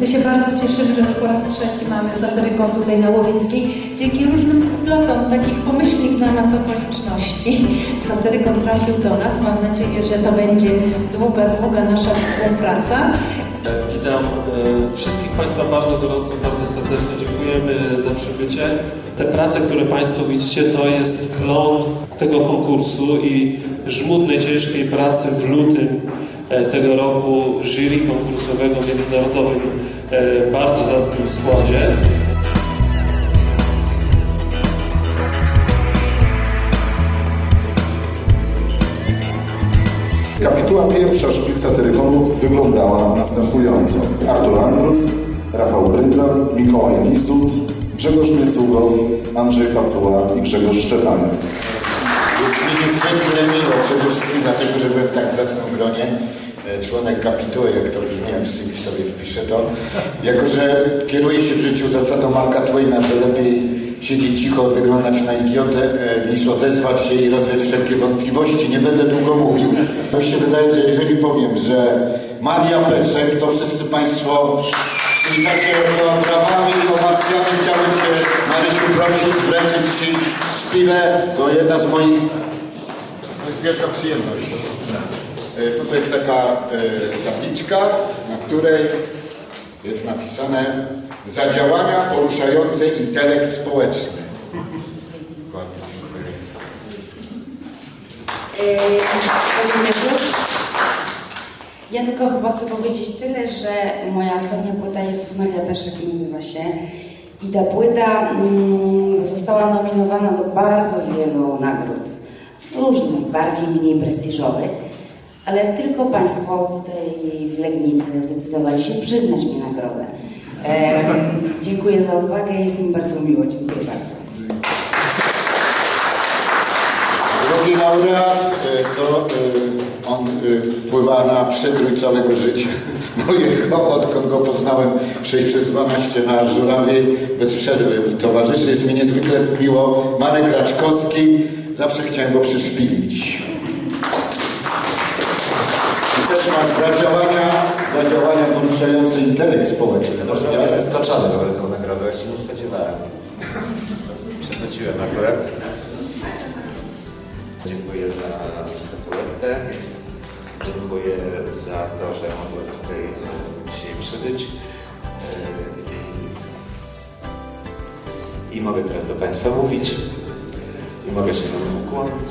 My się bardzo cieszymy, że już po raz trzeci mamy satyrykon tutaj na Łowieckiej. Dzięki różnym splotom takich pomyślnych dla nas okoliczności satyrykon trafił do nas. Mam nadzieję, że to będzie długa, długa nasza współpraca. Witam e, wszystkich Państwa bardzo gorąco, bardzo serdecznie dziękujemy za przybycie. Te prace, które Państwo widzicie, to jest klon tego konkursu i żmudnej, ciężkiej pracy w lutym tego roku jury konkursowego w międzynarodowym e, bardzo zacnym składzie. Kapituła pierwsza szpik satyrykonu wyglądała następująco. Artur Andrus, Rafał Bryndal, Mikołaj Gisut, Grzegorz Miecugow, Andrzej Pacula i Grzegorz Szczepanek. Jest mi niezwykle miło przede wszystkim dlatego, że byłem w tak zacnym gronie. E, Członek kapituły, jak to brzmi, jak sobie wpiszę to. Jako, że kieruję się w życiu zasadą Marka Twaina, że lepiej siedzieć cicho, wyglądać na idiotę, e, niż odezwać się i rozwiać wszelkie wątpliwości. Nie będę długo mówił. Mi się wydaje, że jeżeli powiem, że Maria Peczek, to wszyscy Państwo przywitacie ją brawami i owacjami. Chciałbym Cię, Marysiu, prosić, wręczyć Ci szpilę. To jedna z moich to jest wielka przyjemność. E, Tutaj jest taka e, tabliczka, na której jest napisane za działania poruszające intelekt społeczny. Dziękuję. Kazimierz. Ja tylko chyba chcę powiedzieć tyle, że moja ostatnia płyta Jezus Maria Peszek nazywa się i ta płyta mm, została nominowana do bardzo wielu nagród, różnych, bardziej, mniej prestiżowych, ale tylko Państwo tutaj w Legnicy zdecydowali się przyznać mi nagrodę. Dziękuję za uwagę, jest mi bardzo miło, dziękuję bardzo. Drugi laureat e, to e, on e, wpływa na przekrój całego życia mojego, odkąd go poznałem 6 przez 12 na Żurawie bez przerwy mi towarzyszy. Jest mi niezwykle miło. Marek Raczkowski, zawsze chciałem go przyszpilić. I też ma za działania, za działania poruszające intelekt społeczny. Jestem zaskoczony w ogóle tą ja się nie spodziewałem. Przechwyciłem akurat. Dziękuję za statuetkę. Dziękuję za to, że mogłem tutaj dzisiaj przybyć. I, I mogę teraz do Państwa mówić. I mogę się Wam ukłonić.